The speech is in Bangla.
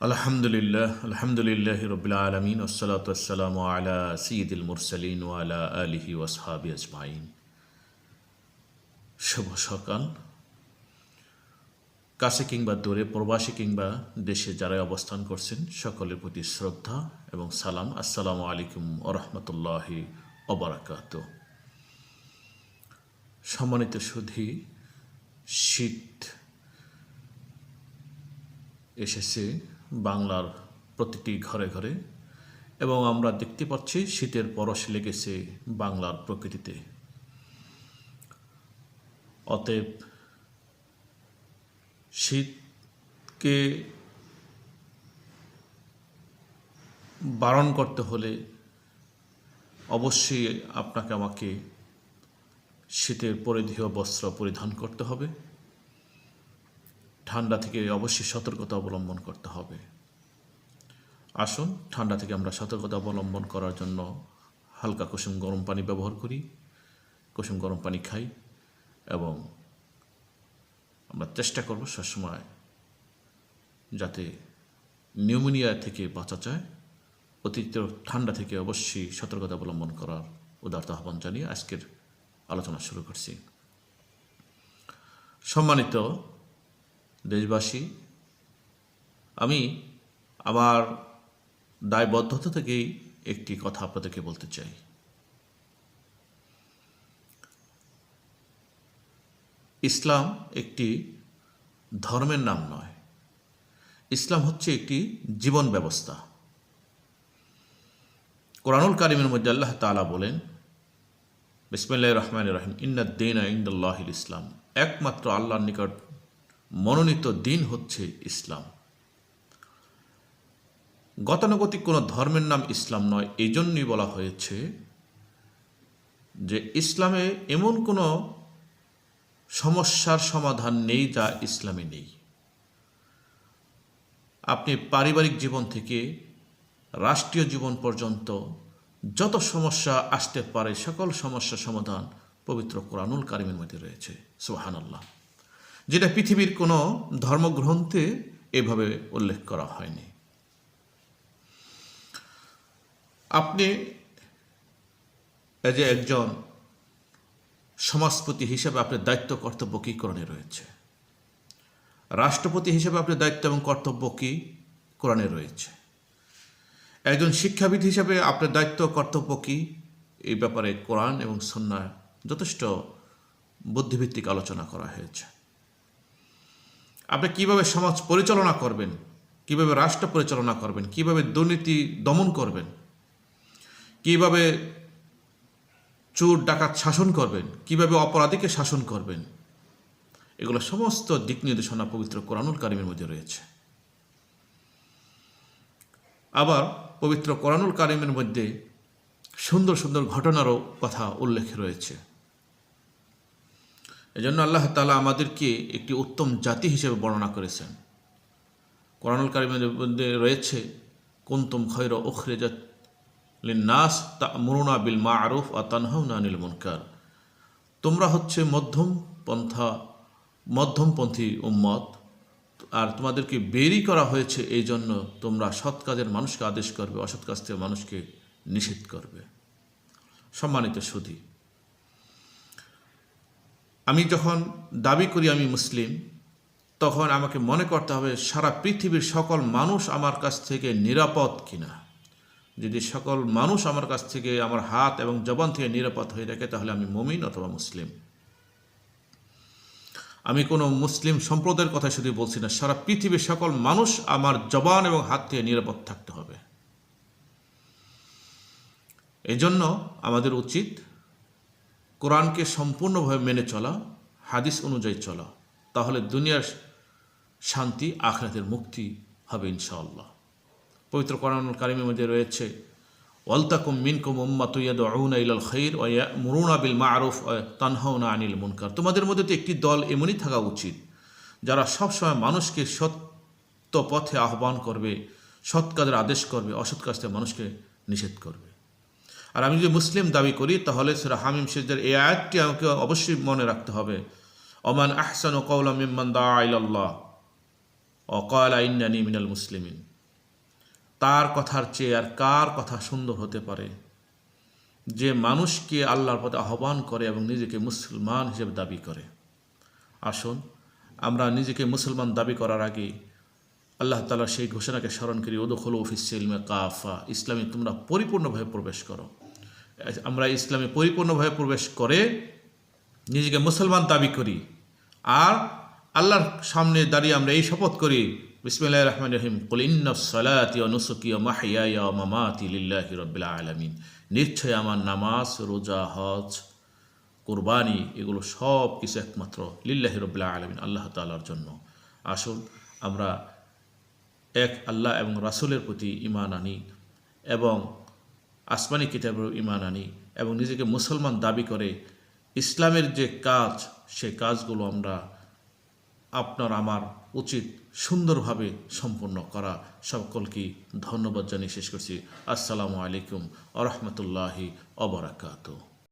আলহামদুলিল্লাহ আলহামদুলিল্লাহ রবিল আলমিন ওসলাতাম আলা সঈদুল মুরসালিন ওয়ালা আলিহি ওসহাবি আজমাইন শুভ সকাল। কাছে কিংবা দূরে, প্রবাসী কিংবা দেশে যারা অবস্থান করছেন, সকলের প্রতি শ্রদ্ধা এবং সালাম। আসসালামু আলাইকুম ওরহমতুল্লাহি অবরাকাত সম্মানিত সুধী, শীত এসেছে। বাংলার প্রতিটি ঘরে ঘরে, এবং আমরা দেখতে পাচ্ছি শীতের পরশ লেগেছে বাংলার প্রকৃতিতে। অতএব শীতকে বারণ করতে হলে অবশ্যই আপনাকে আমাকে শীতের পরিধেয় বস্ত্র পরিধান করতে হবে। ঠান্ডা থেকে অবশ্যই সতর্কতা অবলম্বন করতে হবে। আসুন, ঠান্ডা থেকে আমরা সতর্কতা অবলম্বন করার জন্য হালকা কুসুম গরম পানি ব্যবহার করি। কুসুম গরম পানি খাই এবং আমরা চেষ্টা করব সবসময় যাতে নিউমোনিয়া থেকে বাঁচা যায়। অতিরিক্ত ঠান্ডা থেকে অবশ্যই সতর্কতা অবলম্বন করার উদারতা আহ্বান জানিয়ে আজকের আলোচনা শুরু করছি। সম্মানিত দেশবাসী, আমি আমার দায়বদ্ধতা থেকেই একটি কথা আপনাদেরকে বলতে চাই। ইসলাম একটি ধর্মের নাম নয়। ইসলাম হচ্ছে একটি জীবন ব্যবস্থা। কোরআনুল কারিমের মধ্যে আল্লাহ তালা বলেন বিসমিল্লাহ রহমান রহিম, ইন্নাদ্দিন ইন্দাল্লাহিল ইসলাম। একমাত্র আল্লাহর নিকট মনোনীত দিন হচ্ছে ইসলাম। গতানুগতিক কোনো ধর্মের নাম ইসলাম নয় এই জন্যই বলা হয়েছে যে ইসলামে এমন কোনো সমস্যার সমাধান নেই যা ইসলামে নেই। আপনি পারিবারিক জীবন থেকে রাষ্ট্রীয় জীবন পর্যন্ত যত সমস্যা আসতে পারে, সকল সমস্যার সমাধান পবিত্র কোরআনুল কারিমের মধ্যে রয়েছে। সোহান আল্লাহ যেটা পৃথিবীর কোনো ধর্মগ্রন্থে এভাবে উল্লেখ করা হয়নি। আপনি যে একজন সমাজপতি হিসেবে আপনার দায়িত্ব, কর্তব্য কী কোরআনে রয়েছে? রাষ্ট্রপতি হিসেবে আপনার দায়িত্ব এবং কর্তব্য কী কোরআনে রয়েছে? একজন শিক্ষাবিদ হিসেবে আপনার দায়িত্ব, কর্তব্য কী এই ব্যাপারে কোরআন এবং সন্ন্যায় যথেষ্ট বুদ্ধিভিত্তিক আলোচনা করা হয়েছে। আপনি কীভাবে সমাজ পরিচালনা করবেন? কীভাবে রাষ্ট্র পরিচালনা করবেন? কীভাবে দুর্নীতি দমন করবেন? কীভাবে চোর, ডাকাত শাসন করবেন? কীভাবে অপরাধীকে শাসন করবেন? এগুলো সমস্ত দিক নির্দেশনা পবিত্র কোরআনুল কারিমের মধ্যে রয়েছে। আবার পবিত্র কোরআনুল কারিমের মধ্যে সুন্দর সুন্দর ঘটনারও কথা উল্লেখ রয়েছে। এজন্য আল্লাহ তালা আমাদেরকে একটি উত্তম জাতি হিসেবে বর্ণনা করেছেন। কোরআনুল কারিমের মধ্যে রয়েছে, কুন্তম খৈর ওখরেজাত নাস তা মুরুনা বিল মা আরুফ আ তানহাউনা আনিল মুনকার। তোমরা হচ্ছে মধ্যম পন্থা, মধ্যমপন্থী উম্মত, আর তোমাদেরকে বেরি করা হয়েছে এই জন্য তোমরা সৎ কাজের মানুষকে আদেশ করবে, অসৎ কাজ থেকে মানুষকে নিষেধ করবে। সম্মানিত সুধী আমি যখন দাবি করি আমি মুসলিম, তখন আমাকে মনে করতে হবে সারা পৃথিবীর সকল মানুষ আমার কাছ থেকে নিরাপদ কিনা। যদি সকল মানুষ আমার কাছ থেকে আমার হাত এবং জবান থেকে নিরাপদ হয়ে থাকে, তাহলে আমি মমিন অথবা মুসলিম। আমি কোনো মুসলিম সম্প্রদায়ের কথা শুধু বলছি না, সারা পৃথিবীর সকল মানুষ আমার জবান এবং হাত থেকে নিরাপদ থাকতে হবে। এজন্য আমাদের উচিত কোরআনকে সম্পূর্ণভাবে মেনে চলা, হাদিস অনুযায়ী চলা, তাহলে দুনিয়ার শান্তি আখরাতের মুক্তি হবে ইনশাআল্লাহ। পবিত্র কোরআন কারিমের মধ্যে রয়েছে ওয়ালতাকুম মিনকুম উম্মা তুইয়াদ আউনা ইলাল খৈর ওয়া মুরুনা বিল মারুফ তানহাউনা আনিল মুনকার। তোমাদের মধ্যে তো একটি দল এমনই থাকা উচিত, যারা সবসময় মানুষকে সত্য পথে আহ্বান করবে, সৎ কাজের আদেশ করবে, অসৎ কাজ থেকে মানুষকে নিষেধ করবে। আর আমি যদি মুসলিম দাবি করি, তাহলে সেটা হামিম শেখদের এই আয়াতটি আমাকে অবশ্যই মনে রাখতে হবে। অমান আহসান ও কৌলা মিম্মান দা আইল্লাহ অকাল আইন্নানি মিনাল মুসলিমিন। তার কথার চেয়ে আর কার কথা সুন্দর হতে পারে? যে মানুষকে আল্লাহর পথে আহ্বান করে এবং নিজেকে মুসলমান হিসেবে দাবি করে। আসুন, আমরা নিজেকে মুসলমান দাবি করার আগে আল্লাহ তালা সেই ঘোষণাকে স্মরণ করি ওদখল অফিস কাফা, ইসলামে তোমরা পরিপূর্ণভাবে প্রবেশ করো। আমরা ইসলামে পরিপূর্ণভাবে প্রবেশ করে নিজেকে মুসলমান দাবি করি। আর আল্লাহর সামনে দাঁড়িয়ে আমরা এই শপথ করি বিসমিল্লাহ রহমান রহিম, কুল ইন্নসলাতি নুসুকি মাহিয়া মামাতি লিল্লাহি রব্বিল আলামিন। নিশ্চয় আমার নামাজ, রোজা, হজ, কোরবানি, এগুলো সব কিছু একমাত্র লিল্লাহি রব্বিল আলমিন, আল্লাহ তালার জন্য। আসুন, আমরা এক আল্লাহ এবং রাসুলের প্রতি ইমান আনি এবং আসমানি কিতাবের ইমান আনি এবং নিজেকে মুসলমান দাবি করে ইসলামের যে কাজ, সে কাজগুলো আমরা আপনার, আমার উচিত সুন্দরভাবে সম্পন্ন করা। সকলকে ধন্যবাদ জানিয়ে শেষ করছি। আসসালামু আলাইকুম আ রহমতুল্লাহি অবরাকাত